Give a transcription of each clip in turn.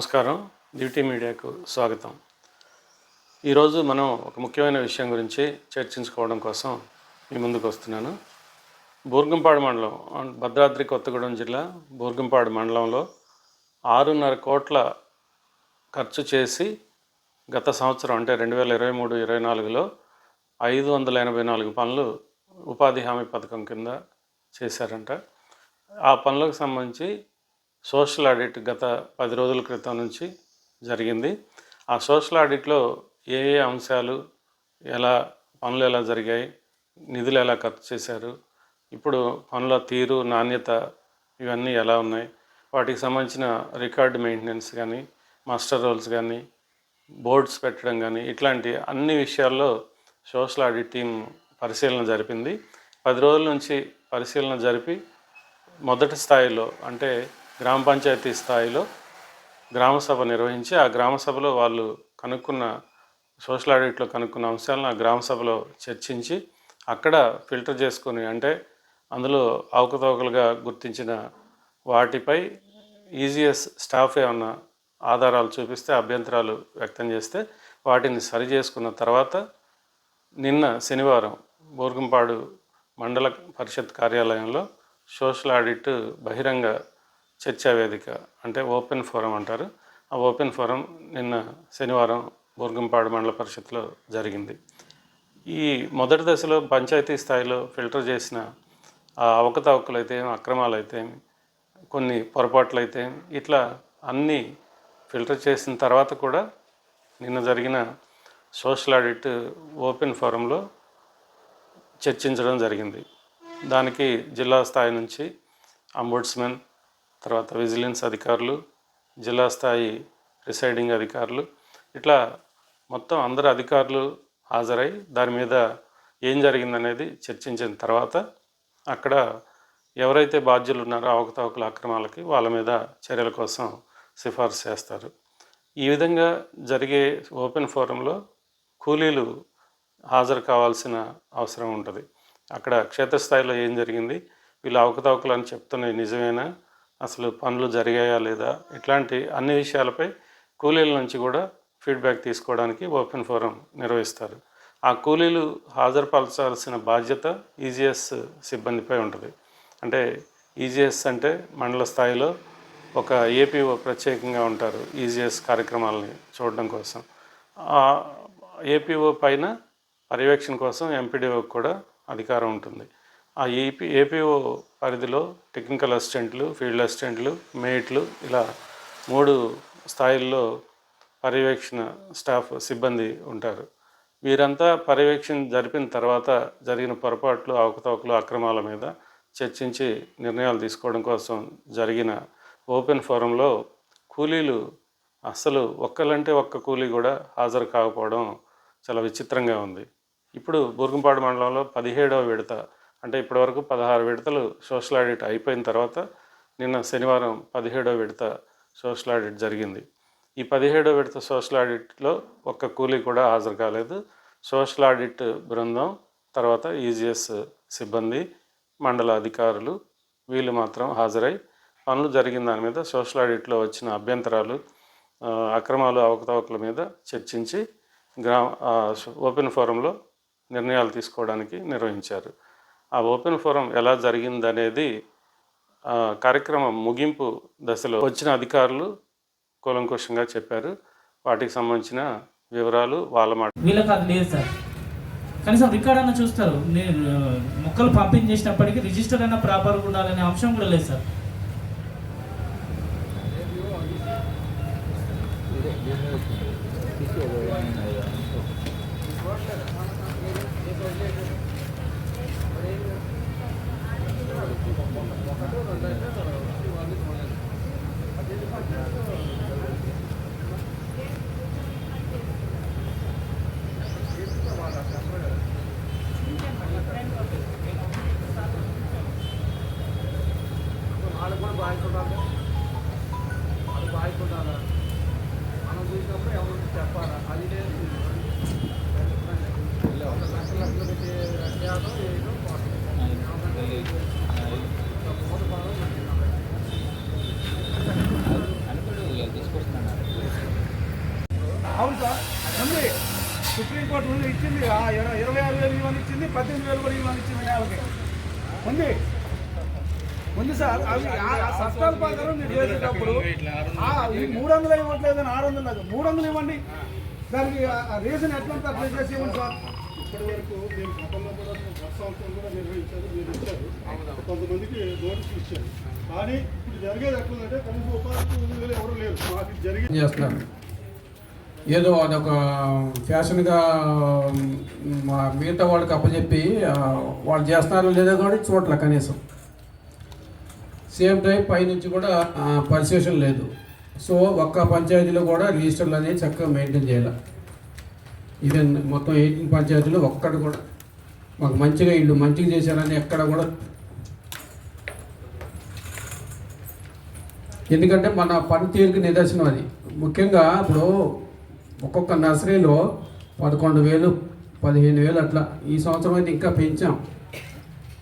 నమస్కారం. డ్యూటీ మీడియాకు స్వాగతం. ఈరోజు మనం ఒక ముఖ్యమైన విషయం గురించి చర్చించుకోవడం కోసం మీ ముందుకు వస్తున్నాను. బూర్గంపాడు మండలం భద్రాద్రి కొత్తగూడెం జిల్లా బూర్గంపాడు మండలంలో ఆరున్నర కోట్ల ఖర్చు చేసి గత సంవత్సరం అంటే రెండు వేల ఇరవై మూడు ఇరవై నాలుగులో ఐదు వందల ఎనభై నాలుగు పనులు ఉపాధి హామీ పథకం కింద చేశారంట. ఆ పనులకు సంబంధించి సోషల్ ఆడిట్ గత పది రోజుల క్రితం నుంచి జరిగింది. ఆ సోషల్ ఆడిట్లో ఏ ఏ అంశాలు ఎలా పనులు ఎలా జరిగాయి నిధులు ఎలా ఖర్చు చేశారు ఇప్పుడు పనుల తీరు నాణ్యత ఇవన్నీ ఎలా ఉన్నాయి వాటికి సంబంధించిన రికార్డ్ మెయింటెనెన్స్ కానీ మాస్టర్ రోల్స్ కానీ బోర్డ్స్ పెట్టడం కానీ ఇట్లాంటి అన్ని విషయాల్లో సోషల్ ఆడిట్ టీం పరిశీలన జరిపింది. పది రోజుల నుంచి పరిశీలన జరిపి మొదటి స్థాయిలో అంటే గ్రామ పంచాయతీ స్థాయిలో గ్రామ సభ నిర్వహించి ఆ గ్రామ సభలో వాళ్ళు కనుక్కున్న సోషల్ ఆడిట్లో కనుక్కున్న అంశాలను ఆ గ్రామ సభలో చర్చించి అక్కడ ఫిల్టర్ చేసుకొని అంటే అందులో అవకతవకలుగా గుర్తించిన వాటిపై ఈజీఎస్ స్టాఫ్ ఏమన్నా ఆధారాలు చూపిస్తే అభ్యంతరాలు వ్యక్తం చేస్తే వాటిని సరి చేసుకున్న తర్వాత నిన్న శనివారం బోర్గంపాడు మండల పరిషత్ కార్యాలయంలో సోషల్ ఆడిట్ బహిరంగ చర్చా వేదిక అంటే ఓపెన్ ఫోరం అంటారు. ఆ ఓపెన్ ఫోరం నిన్న శనివారం బోర్గంపాడు మండల పరిషత్లో జరిగింది. ఈ మొదటి దశలో పంచాయతీ స్థాయిలో ఫిల్టర్ చేసిన ఆ అవకతవకలు అయితే అక్రమాలు అయితే కొన్ని పొరపాట్లు అయితే ఇట్లా అన్నీ ఫిల్టర్ చేసిన తర్వాత కూడా నిన్న జరిగిన సోషల్ ఆడిట్ ఓపెన్ ఫోరంలో చర్చించడం జరిగింది. దానికి జిల్లా స్థాయి నుంచి అంబుడ్స్మెన్ తర్వాత విజిలెన్స్ అధికారులు జిల్లా స్థాయి రిసైడింగ్ అధికారులు. ఇట్లా మొత్తం అందరు అధికారులు హాజరై దాని మీద ఏం జరిగిందనేది చర్చించిన తర్వాత అక్కడ ఎవరైతే బాధ్యులు ఉన్నారో అవకతవకల అక్రమాలకి వాళ్ళ మీద చర్యల కోసం సిఫార్సు చేస్తారు. ఈ విధంగా జరిగే ఓపెన్ ఫోరంలో కూలీలు హాజరు కావాల్సిన అవసరం ఉంటుంది. అక్కడ క్షేత్రస్థాయిలో ఏం జరిగింది? వీళ్ళు అవకతవకలు అని చెప్తున్నాయి నిజమేనా? అసలు పనులు జరిగాయా లేదా ఇట్లాంటి అన్ని విషయాలపై కూలీల నుంచి కూడా ఫీడ్బ్యాక్ తీసుకోవడానికి ఓపెన్ ఫోరం నిర్వహిస్తారు. ఆ కూలీలు హాజరుపరచాల్సిన బాధ్యత ఈజీఎస్ సిబ్బందిపై ఉంటుంది. అంటే ఈజీఎస్ అంటే మండల స్థాయిలో ఒక ఏపీఓ ప్రత్యేకంగా ఉంటారు ఈజీఎస్ కార్యక్రమాలని చూడడం కోసం. ఆ ఏపీఓ పైన పర్యవేక్షణ కోసం ఎంపీడీఓకి కూడా అధికారం ఉంటుంది. ఆ ఏపీ ఏపీఓ పరిధిలో టెక్నికల్ అసిస్టెంట్లు ఫీల్డ్ అసిస్టెంట్లు మేట్లు ఇలా మూడు స్థాయిల్లో పర్యవేక్షణ స్టాఫ్ సిబ్బంది ఉంటారు. వీరంతా పర్యవేక్షణ జరిపిన తర్వాత జరిగిన పొరపాట్లు అవకతవకలు అక్రమాల మీద చర్చించి నిర్ణయాలు తీసుకోవడం కోసం జరిగిన ఓపెన్ ఫోరంలో కూలీలు అస్సలు ఒక్కలంటే ఒక్క కూలీ కూడా హాజరు కాకపోవడం చాలా విచిత్రంగా ఉంది. ఇప్పుడు బూర్గంపాడు మండలంలో పదిహేడవ విడత అంటే ఇప్పటివరకు పదహారు విడతలు సోషల్ ఆడిట్ అయిపోయిన తర్వాత నిన్న శనివారం పదిహేడో విడత సోషల్ ఆడిట్ జరిగింది. ఈ పదిహేడో విడత సోషల్ ఆడిట్లో ఒక్క కూలీ కూడా హాజరు కాలేదు. సోషల్ ఆడిట్ బృందం తర్వాత ఈజీఎస్ సిబ్బంది మండల అధికారులు వీళ్ళు మాత్రం హాజరై పనులు జరిగిన దాని మీద సోషల్ ఆడిట్లో వచ్చిన అభ్యంతరాలు అక్రమాలు అవకతవకల మీద చర్చించి గ్రామ ఓపెన్ ఫోరంలో నిర్ణయాలు తీసుకోవడానికి నిర్వహించారు. ఆ ఓపెన్ ఫోరం ఎలా జరిగిందనేది కార్యక్రమం ముగింపు దశలో వచ్చిన అధికారులు కూలంకుషంగా చెప్పారు. వాటికి సంబంధించిన వివరాలు వాళ్ళ మాట వీళ్ళకి అది లేదు సార్. కనీసం రికార్డ్ అన్న చూస్తారు. నేను మొక్కలు పంపింగ్ చేసినప్పటికీ రిజిస్టర్ అయినా ప్రాపర్గా ఉండాలనే అంశం కూడా లేదు సార్. అవును సార్ అండి సుప్రీంకోర్టు ఉంది ఇచ్చింది ఇరవై ఆరు వేలు ఇవ్వని ఇచ్చింది పద్దెనిమిది వేలు కూడా ఇవ్వని ఇచ్చింది నెలకి ఉంది ఉంది సార్ అవి సత్తాల ప్రకారం మీరు చేసేటప్పుడు మూడు వందలు ఇవ్వట్లేదని ఆరు వందలు మూడు వందలు ఇవ్వండి దానికి రీజన్ ఎట్లంతా అప్లై చేసి ఇవ్వండి సార్? ఇప్పటి వరకు మేము గతంలో కూడా వర్షాంతం కూడా నిర్వహించారు మీరు ఇచ్చారు. కొంతమందికి నోటీసులు ఇచ్చారు. కానీ ఇప్పుడు జరిగేది ఎట్లుందంటే కనీసం ఉపాధి ఎవరు లేరు. మాకు జరిగి చేస్తున్నారు? ఏదో అదొక ఫ్యాషన్గా మ్, మిగతా వాళ్ళకి అప్పచెప్పి వాళ్ళు చేస్తున్నారో లేదో కూడా చూడలే కనీసం. సేమ్ టైం పైనుంచి కూడా పర్సేషన్ లేదు. సో ఒక్క పంచాయతీలో కూడా రిజిస్టర్లు అనేది చక్కగా మెయింటైన్ చేయాలి. ఈవెన్ మొత్తం ఎయిటీన్ పంచాయతీలో ఒక్కటి కూడా. మాకు మంచిగా ఇల్లు మంచిగా చేశారని ఎక్కడ కూడా. ఎందుకంటే మన పనితీరుకి నిదర్శనం అది. ముఖ్యంగా ఇప్పుడు ఒక్కొక్క నర్సరీలో పదకొండు వేలు పదిహేను వేలు అట్లా. ఈ సంవత్సరం అయితే ఇంకా పెంచాం.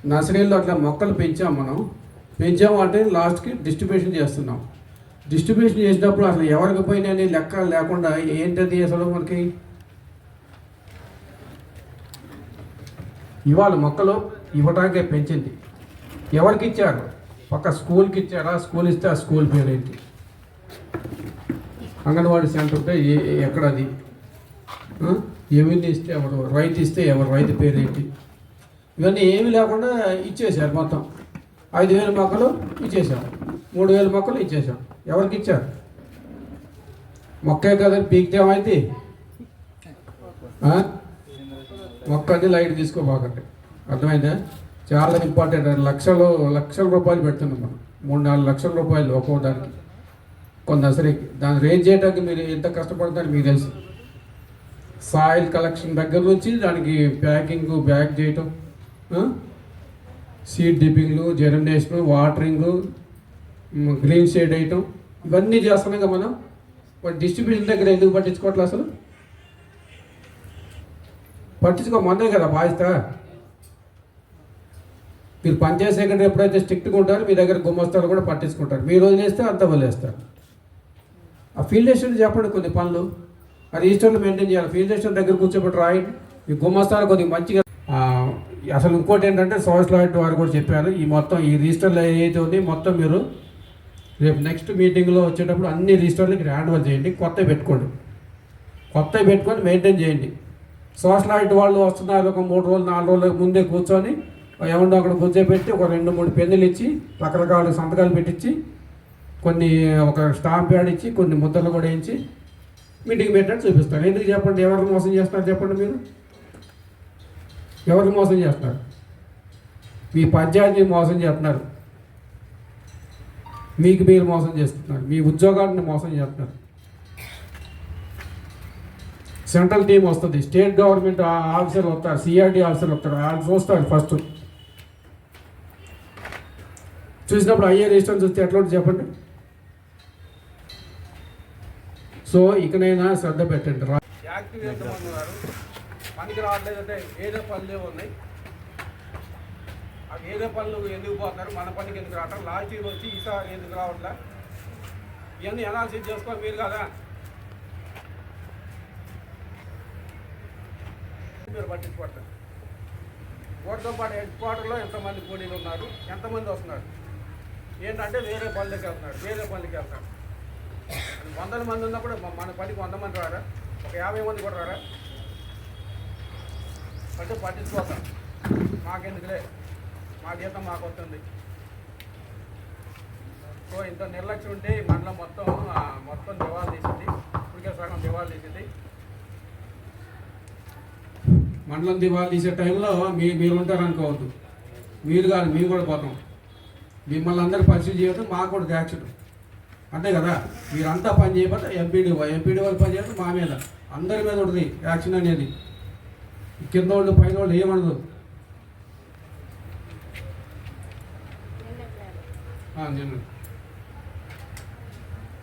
నర్సరీలో అట్లా మొక్కలు పెంచాం మనం. పెంచాం అంటే లాస్ట్కి డిస్ట్రిబ్యూషన్ చేస్తున్నాం. డిస్ట్రిబ్యూషన్ చేసినప్పుడు అసలు ఎవరికి పోయినా లెక్క లేకుండా ఏంటది అసలు మనకి? ఇవాళ మొక్కలు ఇవ్వటానికే పెంచింది. ఎవరికి ఇచ్చారు ఒక స్కూల్కి ఇచ్చారా స్కూల్ ఇస్తే ఆ స్కూల్ పేరు ఏంటి అంగన్వాడీ సెంటర్ ఉంటే ఏ- ఏ- ఎక్కడ అది ఎవరిని ఇస్తే ఎవరు? రైతు ఇస్తే ఎవరు? రైతు పేరు ఏంటి ఇవన్నీ ఏమీ లేకుండా ఇచ్చేశారు మొత్తం. ఐదు వేల మొక్కలు ఇచ్చేసాం మూడు వేల మొక్కలు ఇచ్చేసాం ఎవరికి ఇచ్చారు మొక్కే కదా పీకితేమైంది మొక్క లైట్ తీసుకోబాకండి. అర్థమైందా? చాలా ఇంపార్టెంట్ లక్షలు లక్షల రూపాయలు పెడుతున్నాం మనం. మూడు నాలుగు లక్షల రూపాయలు ఒక్కో దానికి. కొంత నర్సరీకి దాన్ని రేంజ్ చేయడానికి మీరు ఎంత కష్టపడతారని మీకు తెలుసు. సాయిల్ కలెక్షన్ దగ్గర నుంచి దానికి ప్యాకింగ్ బ్యాగ్ చేయటం సీడ్ డిప్పింగ్లు జెర్మినేషన్ వాటరింగ్ గ్రీన్ షేడ్ వేయటం ఇవన్నీ చేస్తున్నాం కదా మనం. డిస్ట్రిబ్యూషన్ దగ్గర ఎందుకు పట్టించుకోవట్లేదు అసలు? పట్టించుకో మందే కదా బాధ్యత మీరు పంచాయత్ సెక్రటరీ ఎప్పుడైతే స్ట్రిక్ట్గా ఉంటారో మీ దగ్గర గుమ్మస్తాలు కూడా పట్టించుకుంటారు. మీరు వదిలేస్తే అంత వదిలేస్తారు ఆ ఫీల్డ్ స్టేషన్ చెప్పండి కొన్ని పనులు. అది రిజిస్టర్లు మెయింటైన్ చేయాలి. ఫీల్డ్ స్టేషన్ దగ్గర కూర్చోబెట్టి రాయండి. ఈ గుమ్మస్తాలు కొద్దిగా మంచిగా అసలు ఇంకోటి ఏంటంటే సోషల్ ఆడిట్ వారు కూడా చెప్పారు ఈ మొత్తం ఈ రిజిస్టర్లు ఏదైతే ఉంది మొత్తం మీరు రేపు నెక్స్ట్ మీటింగ్లో వచ్చేటప్పుడు అన్ని రిజిస్టర్లకి హ్యాండ్ ఓవర్ చేయండి కొత్తవి పెట్టుకోండి. కొత్తవి పెట్టుకొని మెయింటైన్ చేయండి. సోషల్ వాళ్ళు వస్తున్నారు ఒక మూడు రోజులు నాలుగు రోజుల ముందే కూర్చొని ఏమన్నా అక్కడ కూర్చోబెట్టి ఒక రెండు మూడు పెన్నులు ఇచ్చి రకరకాల సంతకాలు పెట్టించి కొన్ని ఒక స్టాంప్ ప్యాడ్ ఇచ్చి కొన్ని ముద్రలు కూడా వేయించి మీటింగ్ పెట్టాడు చూపిస్తారు. ఎందుకు చెప్పండి? ఎవరిని మోసం చేస్తున్నారు చెప్పండి మీరు? ఎవరిని మోసం చేస్తున్నారు? మీ పంచాయతీని మోసం చేస్తున్నారు. మీకు మీరు మోసం చేస్తున్నారు. మీ ఉద్యోగాన్ని మోసం చేస్తున్నారు. సెంట్రల్ టీం వస్తుంది. స్టేట్ గవర్నమెంట్ ఆఫీసర్ వస్తారు సిఆర్డి ఆఫీసర్ వస్తారు. వాళ్ళు చూస్తారు ఫస్ట్. చూసినప్పుడు అయ్యే రిజిస్టర్ చూస్తే ఎట్లా చెప్పండి? సో ఇకనైనా శ్రద్ధ పెట్టండి. రా పనికి రావట్లేదంటే ఏదో పనులు ఉన్నాయి. ఆ ఏదో పనులు ఎందుకు పోతున్నారు? మన పనికి ఎందుకు రావటం లాస్ట్ ఇయర్ వచ్చి ఈసారి ఎందుకు రావట్లే? ఇవన్నీ అనాలిసిస్ చేసుకోవాలి మీరు కదా. మీరు పట్టించుకోవట్లేదు. ఓటుతో పాటు హెడ్ క్వార్టర్లో ఎంతమంది కూలీలు ఉన్నారు? ఎంతమంది వస్తున్నారు? ఏంటంటే వేరే పనులకి వెళ్తున్నారు వేరే పనులకి వెళ్తాడు వందల మంది ఉన్నప్పుడు కూడా మన పనికి వంద మంది రారా? ఒక యాభై మంది కూడా రారా? అంటే పట్టించుకోతాం మాకెందుకులే? మా జీతం మాకు వస్తుంది. సో ఇంత నిర్లక్ష్యం ఉంటే మండలం మొత్తం మొత్తం దివాలు తీసింది. ఇప్పటికే సగం దివాలు తీసింది. మండలం దివాళీ తీసే టైంలో మీ మీరు ఉంటారనుకోవద్దు మీరు కాదు మేము కూడా పోతాం. మిమ్మల్ని అందరూ పరిస్థితి చేయడం మాకు కూడా యాక్షన్ అంతే కదా? మీరంతా పని చేయకపోతే ఎంపీడీ ఎంపీడీ వాళ్ళు పని చేయడం మా మీద అందరి మీద ఉంటుంది యాక్షన్ అనేది. కింద వాళ్ళు పైన వాళ్ళు ఏమనదు.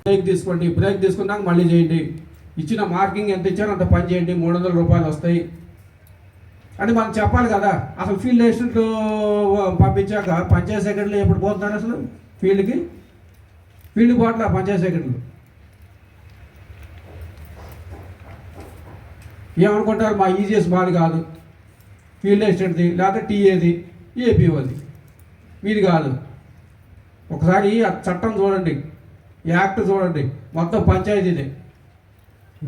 బ్రేక్ తీసుకోండి బ్రేక్ తీసుకున్నాక మళ్ళీ చేయండి. ఇచ్చిన మార్కింగ్ ఎంత ఇచ్చారో అంత పని చేయండి. మూడు వందల రూపాయలు వస్తాయి. అని మనం చెప్పాలి కదా అసలు ఫీల్డ్ అసిస్టెంట్ పంపించాక పంచాయత్ సెక్రటరీలు ఎప్పుడు పోతున్నారు అసలు ఫీల్డ్కి ఫీల్డ్ పోవట్లే పంచాయత్ సెక్రటరీలు ఏమనుకుంటారు? మా ఈజీఎస్ మాది కాదు. ఫీల్డ్ అసిస్టెంట్ది లేకపోతే టీఏది ఏపీఓది మీది కాదు. ఒకసారి ఆ చట్టం చూడండి. యాక్ట్ చూడండి. మొత్తం పంచాయతీదే.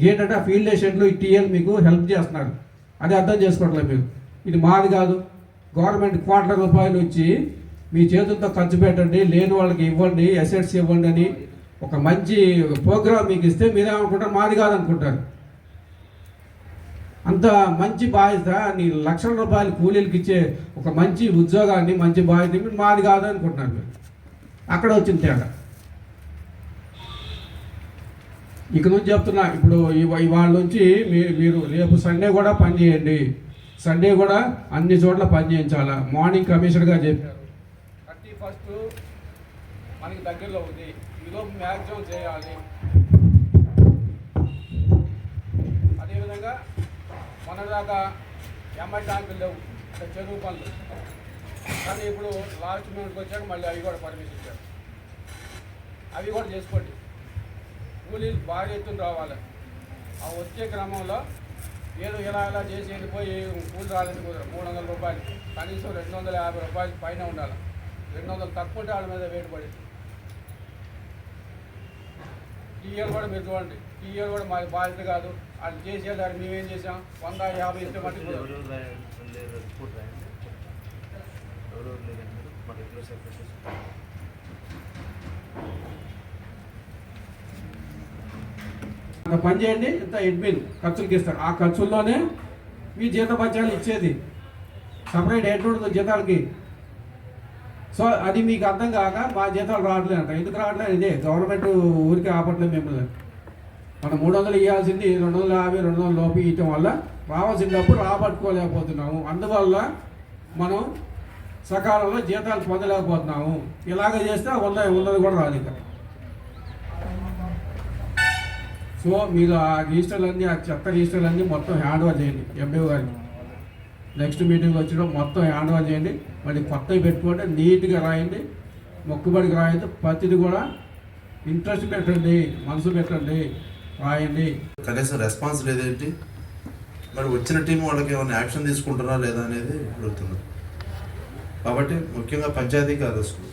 ఏంటంటే ఆ ఫీల్డ్ అసిస్టెంట్లు ఈ టీఎల్ మీకు హెల్ప్ చేస్తున్నారు. అది అర్థం చేసుకోవట్లేదు మీరు. ఇది మాది కాదు. గవర్నమెంట్ కోట్ల రూపాయలు ఇచ్చి మీ చేతులతో ఖర్చు పెట్టండి లేని వాళ్ళకి ఇవ్వండి అసెట్స్ ఇవ్వండి అని ఒక మంచి ప్రోగ్రామ్ మీకు ఇస్తే మీరేమనుకుంటారు మాది కాదనుకుంటారు. అంత మంచి బాధ్యత నీ లక్షల రూపాయలు కూలీలకు ఇచ్చే ఒక మంచి ఉద్యోగాన్ని మంచి బాధ్యత మాది కాదు అనుకుంటున్నారు మీరు. అక్కడ వచ్చిన తేడా. ఇక నుంచి చెప్తున్నా ఇప్పుడు ఇవాళ నుంచి మీ- మీరు రేపు సండే కూడా పని చేయండి. సండే కూడా అన్ని చోట్ల పని చేయించాలా? మార్నింగ్ కమిషనర్గా చెప్పారు. థర్టీ ఫస్ట్ మనకి దగ్గరలో ఉంది. ఈలోపు మ్యాక్సిమం చేయాలి. అదేవిధంగా మొన్నదాకా ఎంఐ ట్యాంకులు లేవు. అంటే చెరువు పనులు. కానీ ఇప్పుడు లాస్ట్ మినిట్కి వచ్చాక మళ్ళీ అవి కూడా పర్మిషన్ ఇచ్చారు. అవి కూడా చేసుకోండి. కూలీలు భారీ ఎత్తున రావాలి. ఆ వచ్చే క్రమంలో ఏదో ఇలా ఇలా చేసి వెళ్ళిపోయి కూలి రాలేదు కుదరదు మూడు వందల రూపాయలు. కనీసం రెండు వందల యాభై రూపాయలు పైన ఉండాలి. రెండు వందలు తక్కువ ఉంటే వాళ్ళ మీద వేటు పడి టీఏలు కూడా మీరు చూడండి. టీఏలు కూడా మాకు బాధ్యత కాదు. వాళ్ళు చేసేదారు మేమేం చేసాం? వంద యాభై ఇస్తే మట్టి కుదరదు. అంత పని చేయండి ఇంత అడ్మిన్ ఖర్చులకి ఇస్తారు. ఆ ఖర్చుల్లోనే మీ జీతపత్యాలు ఇచ్చేది. సపరేట్ ఎటు ఉంటుంది జీతాలకి. సో అది మీకు అర్థం కాక మా జీతాలు రావట్లేదు అంట. ఎందుకు రావట్లేదు? ఇదే గవర్నమెంట్ ఊరికి ఆపట్లేదు మిమ్మల్ని. మనం మూడు వందలు ఇవ్వాల్సింది రెండు వందల యాభై రెండు వందల లోపు ఇవ్వటం వల్ల రావాల్సిన డబ్బు రాబట్టుకోలేకపోతున్నాము. అందువల్ల మనం సకాలంలో జీతాలు పొందలేకపోతున్నాము. ఇలాగ చేస్తే ఉన్నది ఉన్నది కూడా రాదు ఇక సో మీరు ఆ రిజిస్టర్లన్నీ ఆ చెత్త రిజిస్టర్లన్నీ మొత్తం హ్యాండ్ ఓవర్ చేయండి ఎంబీఓ గారికి. నెక్స్ట్ మీటింగ్ వచ్చినప్పుడు మొత్తం హ్యాండ్ ఓవర్ చేయండి. మళ్ళీ కొత్తవి పెట్టుకోండి నీట్గా రాయండి. మొక్కుబడికి రాయండి. ప్రతిది కూడా ఇంట్రెస్ట్ పెట్టండి మనసు పెట్టండి రాయండి. కనీసం రెస్పాన్స్ లేదేంటి? మరి వచ్చిన టీం వాళ్ళకి ఏమైనా యాక్షన్ తీసుకుంటారా లేదా అనేది అడుగుతున్నారు కాబట్టి ముఖ్యంగా పంచాయతీ కార్యదర్శులు.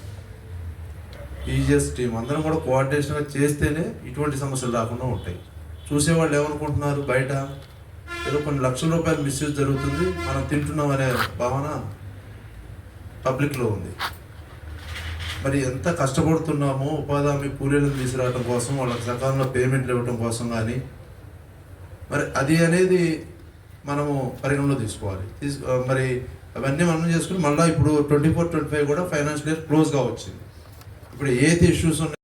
ఈజిఎస్ టీం అందరం కూడా కోఆర్డినేషన్గా చేస్తేనే ఇటువంటి సమస్యలు రాకుండా ఉంటాయి. చూసేవాళ్ళు ఏమనుకుంటున్నారు బయట? ఏదో కొన్ని లక్షల రూపాయలు మిస్యూజ్ జరుగుతుంది మనం తింటున్నాం అనే భావన పబ్లిక్లో ఉంది. మరి ఎంత కష్టపడుతున్నామో ఉపాధి హామీ కూలీలను తీసుకురావడం కోసం వాళ్ళకి సకాలంలో పేమెంట్లు ఇవ్వడం కోసం కానీ మరి అది అనేది మనము పరిగణలో తీసుకోవాలి. తీసు మరి అవన్నీ మనం చేసుకుని మళ్ళీ ఇప్పుడు ట్వంటీ ఫోర్ ట్వంటీ ఫైవ్ కూడా ఫైనాన్షియల్ ఇయర్ క్లోజ్గా వచ్చింది. ఇప్పుడు ఏది ఇష్యూస్ ఉన్నాయి